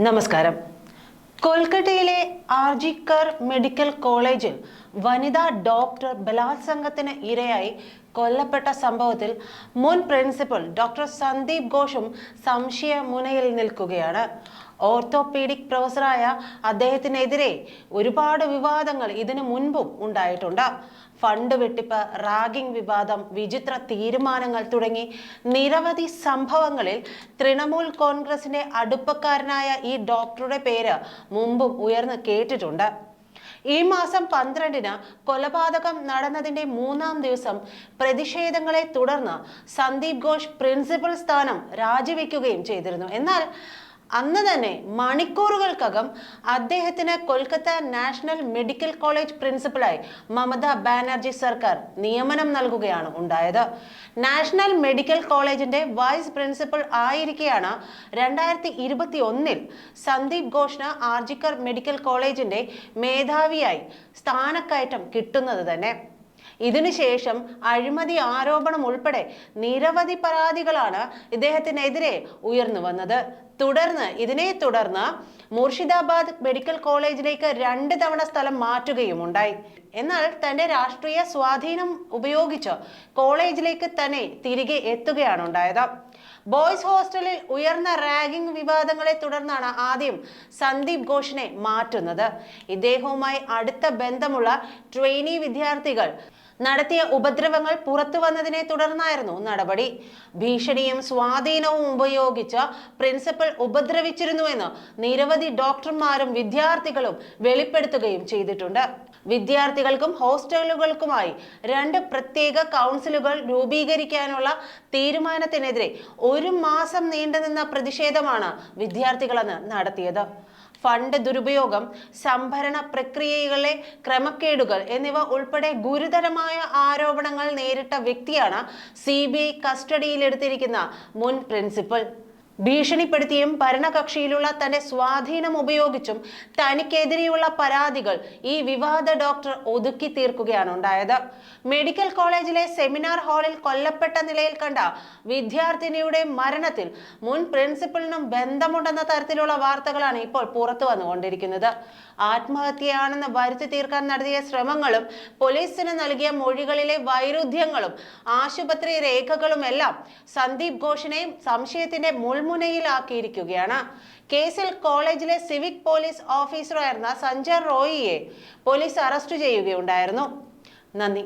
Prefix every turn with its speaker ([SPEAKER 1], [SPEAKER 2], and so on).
[SPEAKER 1] നമസ്കാരം. കൊൽക്കത്തയിലെ ആർജിക്കർ മെഡിക്കൽ കോളേജിൽ വനിതാ ഡോക്ടർ ബലാത്സംഗത്തിന് ഇരയായി കൊല്ലപ്പെട്ട സംഭവത്തിൽ മുൻ പ്രിൻസിപ്പൽ ഡോക്ടർ സന്ദീപ് ഘോഷും സംശയ മുനയിൽ നിൽക്കുകയാണ്. ഓർത്തോപീഡിക് പ്രൊഫസറായ അദ്ദേഹത്തിനെതിരെ ഒരുപാട് വിവാദങ്ങൾ ഇതിനു മുൻപും ഉണ്ടായിട്ടുണ്ട്. ഫണ്ട് വെട്ടിപ്പ് റാഗിംഗ് വിവാദം വിചിത്ര തീരുമാനങ്ങൾ തുടങ്ങി നിരവധി സംഭവങ്ങളിൽ തൃണമൂൽ കോൺഗ്രസിന്റെ അടുപ്പക്കാരനായ ഈ ഡോക്ടറുടെ പേര് മുമ്പും ഉയർന്നു കേട്ടിട്ടുണ്ട്. ഈ മാസം പന്ത്രണ്ടിന് കൊലപാതകം നടന്നതിന്റെ മൂന്നാം ദിവസം പ്രതിഷേധങ്ങളെ തുടർന്ന് സന്ദീപ് ഘോഷ് പ്രിൻസിപ്പൽ സ്ഥാനം രാജിവെക്കുകയും ചെയ്തിരുന്നു. എന്നാൽ അന്ന് തന്നെ മണിക്കൂറുകൾക്കകം അദ്ദേഹത്തിന് കൊൽക്കത്ത നാഷണൽ മെഡിക്കൽ കോളേജ് പ്രിൻസിപ്പലായി മമത ബാനർജി സർക്കാർ നിയമനം നൽകുകയാണ് ഉണ്ടായത്. നാഷണൽ മെഡിക്കൽ കോളേജിന്റെ വൈസ് പ്രിൻസിപ്പൽ ആയിരിക്കെയാണ് രണ്ടായിരത്തി ഇരുപത്തി ഒന്നിൽ സന്ദീപ് ഘോഷിന് ആർജിക്കർ മെഡിക്കൽ കോളേജിന്റെ മേധാവിയായി സ്ഥാനക്കയറ്റം കിട്ടുന്നത് തന്നെ. ഇതിനുശേഷം അഴിമതി ആരോപണം ഉൾപ്പെടെ നിരവധി പരാതികളാണ് ഇദ്ദേഹത്തിനെതിരെ ഉയർന്നു വന്നത്. തുടർന്ന് ഇതിനെ തുടർന്ന് മുർഷിദാബാദ് മെഡിക്കൽ കോളേജിലേക്ക് രണ്ട് തവണ സ്ഥലം മാറ്റുകയും ഉണ്ടായി എന്നാൽ തന്റെ രാഷ്ട്രീയ സ്വാധീനം ഉപയോഗിച്ച് കോളേജിലേക്ക് തന്നെ തിരികെ എത്തുകയാണ് ഉണ്ടായത് ബോയ്സ് ഹോസ്റ്റലിൽ ഉയർന്ന റാഗിംഗ് വിവാദങ്ങളെ തുടർന്നാണ് ആദ്യം സന്ദീപ് ഘോഷിനെ മാറ്റുന്നത്. ഇദ്ദേഹവുമായി അടുത്ത ബന്ധമുള്ള ട്രെയിനി വിദ്യാർത്ഥികൾ നടത്തിയ ഉപദ്രവങ്ങൾ പുറത്തു വന്നതിനെ തുടർന്നായിരുന്നു നടപടി. ഭീഷണിയും സ്വാധീനവും ഉപയോഗിച്ച് പ്രിൻസിപ്പൽ ഉപദ്രവിച്ചിരുന്നുവെന്ന് നിരവധി ഡോക്ടർമാരും വിദ്യാർത്ഥികളും വെളിപ്പെടുത്തുകയും ചെയ്തിട്ടുണ്ട്. വിദ്യാർത്ഥികൾക്കും ഹോസ്റ്റലുകൾക്കുമായി രണ്ട് പ്രത്യേക കൗൺസിലുകൾ രൂപീകരിക്കാനുള്ള തീരുമാനത്തിനെതിരെ ഒരു മാസം നീണ്ടുനിന്ന പ്രതിഷേധമാണ് വിദ്യാർത്ഥികളെന്ന് നടത്തിയത്. ഫണ്ട് ദുരുപയോഗം സംഭരണ പ്രക്രിയകളിലെ ക്രമക്കേടുകൾ എന്നിവ ഉൾപ്പെടെ ഗുരുതരമായ ആരോപണങ്ങൾ നേരിട്ട വ്യക്തിയാണ് സി കസ്റ്റഡിയിലെടുത്തിരിക്കുന്ന മുൻ പ്രിൻസിപ്പൽ. ഭീഷണിപ്പെടുത്തിയും ഭരണകക്ഷിയിലുള്ള തന്റെ സ്വാധീനം ഉപയോഗിച്ചും തനിക്കെതിരെയുള്ള പരാതികൾ ഈ വിവാദ ഡോക്ടർ ഒതുക്കി തീർക്കുകയാണ് ഉണ്ടായത്. മെഡിക്കൽ കോളേജിലെ സെമിനാർ ഹാളിൽ കൊല്ലപ്പെട്ട നിലയിൽ കണ്ട വിദ്യാർത്ഥിനിയുടെ മരണത്തിൽ മുൻ പ്രിൻസിപ്പലിനും ബന്ധമുണ്ടെന്ന തരത്തിലുള്ള വാർത്തകളാണ് ഇപ്പോൾ പുറത്തു വന്നുകൊണ്ടിരിക്കുന്നത്. ആത്മഹത്യയാണെന്ന് വരുത്തി തീർക്കാൻ നടത്തിയ ശ്രമങ്ങളും പോലീസിന് നൽകിയ മൊഴികളിലെ വൈരുദ്ധ്യങ്ങളും ആശുപത്രി രേഖകളും എല്ലാം സന്ദീപ് ഘോഷിനെയും സംശയത്തിന്റെ മുൾമുനയിലാക്കിയിരിക്കുകയാണ് കേസിൽ കോളേജിലെ സിവിക് പോലീസ് ഓഫീസറായിരുന്ന സഞ്ജയ് റോയിയെ പോലീസ് അറസ്റ്റ് ചെയ്യുകയുണ്ടായിരുന്നു. നന്ദി.